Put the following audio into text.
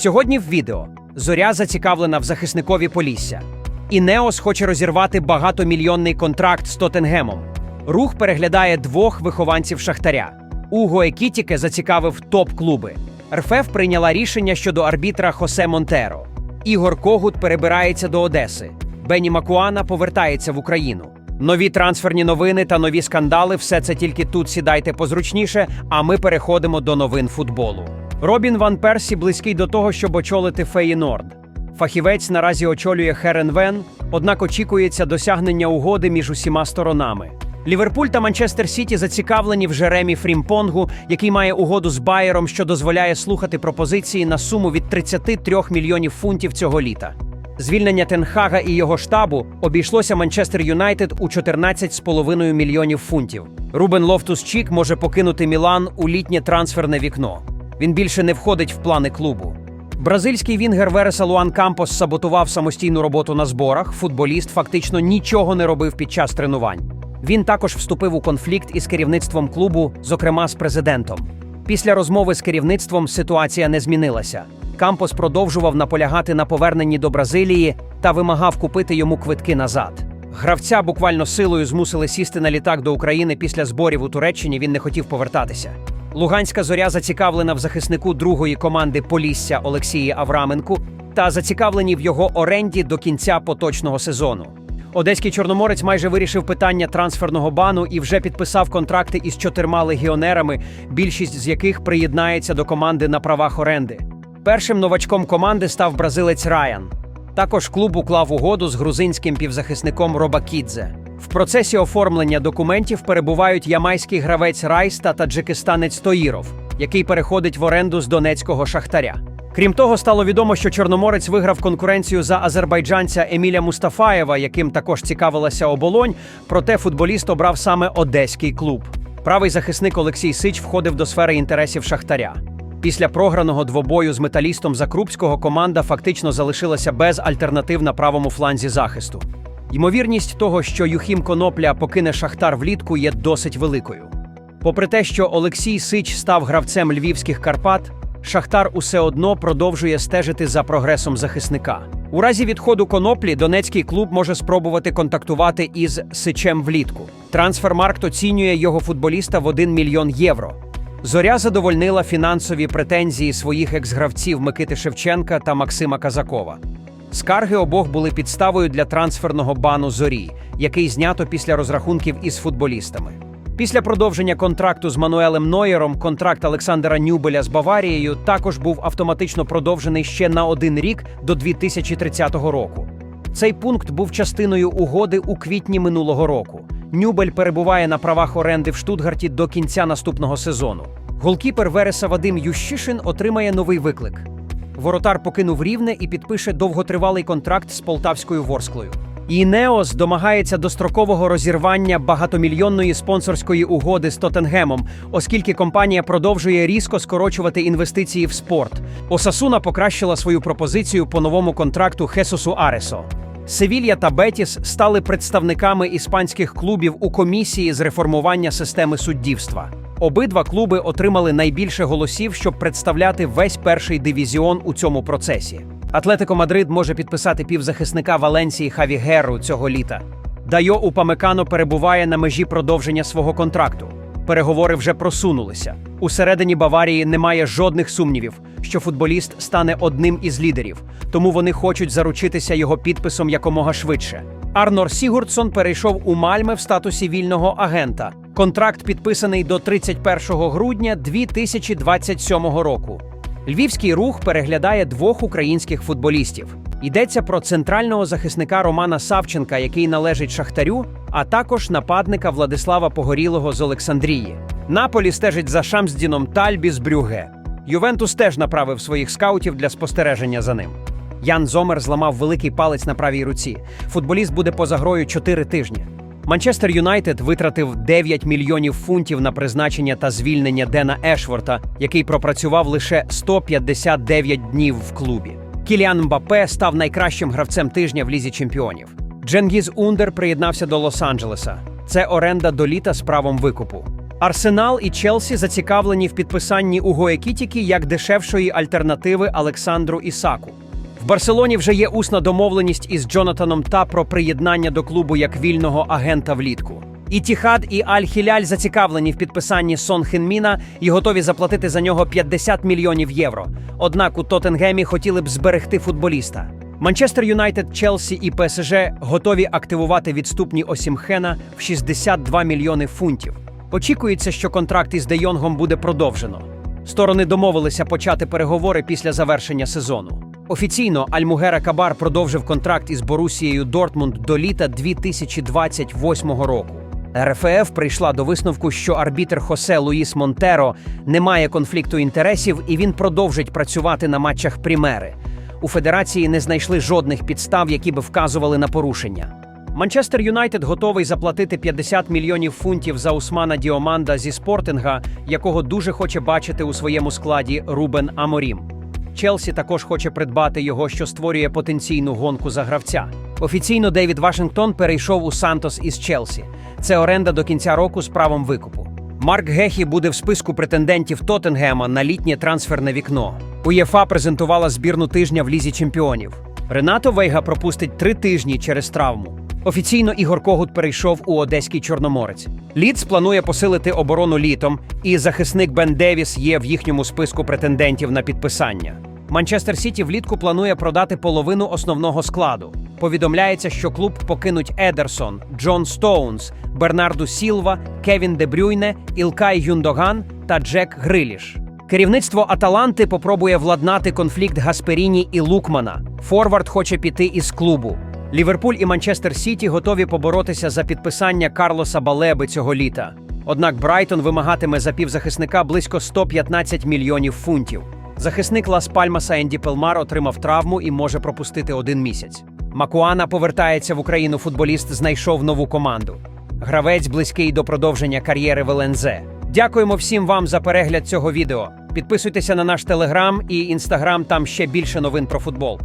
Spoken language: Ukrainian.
Сьогодні в відео зоря зацікавлена в захисникові Полісся. І Неос хоче розірвати багатомільйонний контракт з Тоттенгемом. Рух переглядає двох вихованців Шахтаря. Уго Екітіке зацікавив топ-клуби. РФФ прийняла рішення щодо арбітра Хосе Монтеро. Ігор Когут перебирається до Одеси. Бені Макуана повертається в Україну. Нові трансферні новини та нові скандали все це тільки тут сідайте позручніше, а ми переходимо до новин футболу. Робін Ван Персі близький до того, щоб очолити Феєнорд. Фахівець наразі очолює Херенвен, однак очікується досягнення угоди між усіма сторонами. Ліверпуль та Манчестер Сіті зацікавлені в Жеремі Фрімпонгу, який має угоду з Байером, що дозволяє слухати пропозиції на суму від 33 мільйонів фунтів цього літа. Звільнення Тенхага і його штабу обійшлося Манчестер Юнайтед у 14,5 мільйонів фунтів. Рубен Лофтус Чік може покинути Мілан у літнє трансферне вікно. Він більше не входить в плани клубу. Бразильський вінгер Вереса Луан Кампос саботував самостійну роботу на зборах. Футболіст фактично нічого не робив під час тренувань. Він також вступив у конфлікт із керівництвом клубу, зокрема з президентом. Після розмови з керівництвом ситуація не змінилася. Кампос продовжував наполягати на поверненні до Бразилії та вимагав купити йому квитки назад. Гравця буквально силою змусили сісти на літак до України після зборів у Туреччині. Він не хотів повертатися. Луганська зоря зацікавлена в захиснику другої команди Полісся Олексії Авраменку та зацікавлені в його оренді до кінця поточного сезону. Одеський чорноморець майже вирішив питання трансферного бану і вже підписав контракти із чотирма легіонерами, більшість з яких приєднається до команди на правах оренди. Першим новачком команди став бразилець Райан. Також клуб уклав угоду з грузинським півзахисником Робакідзе. В процесі оформлення документів перебувають ямайський гравець Райс та таджикистанець Тоїров, який переходить в оренду з донецького шахтаря. Крім того, стало відомо, що Чорноморець виграв конкуренцію за азербайджанця Еміля Мустафаєва, яким також цікавилася оболонь. Проте футболіст обрав саме одеський клуб. Правий захисник Олексій Сич входив до сфери інтересів Шахтаря. Після програного двобою з металістом Закрупського команда фактично залишилася без альтернатив на правому фланзі захисту. Ймовірність того, що Юхім Конопля покине Шахтар влітку, є досить великою. Попри те, що Олексій Сич став гравцем львівських Карпат, Шахтар усе одно продовжує стежити за прогресом захисника. У разі відходу коноплі донецький клуб може спробувати контактувати із Сичем влітку. Трансфермаркт оцінює його футболіста в 1 мільйон євро. Зоря задовольнила фінансові претензії своїх екс-гравців Микити Шевченка та Максима Казакова. Скарги обох були підставою для трансферного бану зорі, який знято після розрахунків із футболістами. Після продовження контракту з Мануелем Нойером контракт Олександра Нюбеля з Баварією також був автоматично продовжений ще на один рік до 2030 року. Цей пункт був частиною угоди у квітні минулого року. Нюбель перебуває на правах оренди в Штутгарті до кінця наступного сезону. Голкіпер Вереса Вадим Ющишин отримає новий виклик. Воротар покинув рівне і підпише довготривалий контракт з полтавською Ворсклою. І Неос домагається дострокового розірвання багатомільйонної спонсорської угоди з Тоттенгемом, оскільки компанія продовжує різко скорочувати інвестиції в спорт. Осасуна покращила свою пропозицію по новому контракту Хесусу Аресо. Севілья та Бетіс стали представниками іспанських клубів у комісії з реформування системи суддівства. Обидва клуби отримали найбільше голосів, щоб представляти весь перший дивізіон у цьому процесі. Атлетико Мадрид може підписати півзахисника Валенсії Хаві Герру цього літа. Дайо Упамекано перебуває на межі продовження свого контракту. Переговори вже просунулися. Усередині Баварії немає жодних сумнівів, що футболіст стане одним із лідерів, тому вони хочуть заручитися його підписом якомога швидше. Арнор Сігурдсон перейшов у Мальме в статусі вільного агента. Контракт підписаний до 31 грудня 2027 року. Львівський рух переглядає двох українських футболістів. Йдеться про центрального захисника Романа Савченка, який належить Шахтарю, а також нападника Владислава Погорілого з Олександрії. Наполі стежить за Шамсдіном Тальбі з Брюге. Ювентус теж направив своїх скаутів для спостереження за ним. Ян Зомер зламав великий палець на правій руці. Футболіст буде поза грою 4 тижні. Манчестер Юнайтед витратив 9 мільйонів фунтів на призначення та звільнення Дена Ешворта, який пропрацював лише 159 днів в клубі. Кіліан Мбапе став найкращим гравцем тижня в лізі чемпіонів. Дженгіз Ундер приєднався до Лос-Анджелеса. Це оренда до літа з правом викупу. Арсенал і Челсі зацікавлені в підписанні Уго Екітіки як дешевшої альтернативи Олександру Ісаку. В Барселоні вже є усна домовленість із Джонатаном та про приєднання до клубу як вільного агента влітку. І Тіхад і Аль-Хіляль зацікавлені в підписанні Сон Хенміна і готові заплатити за нього 50 мільйонів євро. Однак у Тоттенгемі хотіли б зберегти футболіста. Манчестер Юнайтед, Челсі і ПСЖ готові активувати відступні Осімхена в 62 мільйони фунтів. Очікується, що контракт із Де Йонгом буде продовжено. Сторони домовилися почати переговори після завершення сезону. Офіційно Альмугера Кабар продовжив контракт із Борусією Дортмунд до літа 2028 року. РФФ прийшла до висновку, що арбітр Хосе Луїс Монтеро не має конфлікту інтересів і він продовжить працювати на матчах Прімери. У федерації не знайшли жодних підстав, які би вказували на порушення. Манчестер Юнайтед готовий заплатити 50 мільйонів фунтів за Усмана Діоманда зі спортинга, якого дуже хоче бачити у своєму складі Рубен Аморім. Челсі також хоче придбати його, що створює потенційну гонку за гравця. Офіційно Девід Вашингтон перейшов у Сантос із Челсі. Це оренда до кінця року з правом викупу. Марк Гехі буде в списку претендентів Тоттенгема на літнє трансферне вікно. УЄФА презентувала збірну тижня в лізі чемпіонів. Ренато Вейга пропустить три тижні через травму. Офіційно Ігор Когут перейшов у Одеський Чорноморець. Ліц планує посилити оборону літом, і захисник Бен Девіс є в їхньому списку претендентів на підписання. Манчестер Сіті влітку планує продати половину основного складу. Повідомляється, що клуб покинуть Едерсон, Джон Стоунс, Бернарду Сілва, Кевін Де Брюйне, Ілкай Юндоган та Джек Гриліш. Керівництво Аталанти попробує владнати конфлікт Гасперіні і Лукмана. Форвард хоче піти із клубу. Ліверпуль і Манчестер Сіті готові поборотися за підписання Карлоса Балеби цього літа. Однак Брайтон вимагатиме за півзахисника близько 115 мільйонів фунтів. Захисник Лас Пальмаса Енді Пелмар отримав травму і може пропустити один місяць. Макуана повертається в Україну. Футболіст знайшов нову команду. Гравець близький до продовження кар'єри в ЛНЗ. Дякуємо всім вам за перегляд цього відео. Підписуйтеся на наш телеграм і інстаграм. Там ще більше новин про футбол.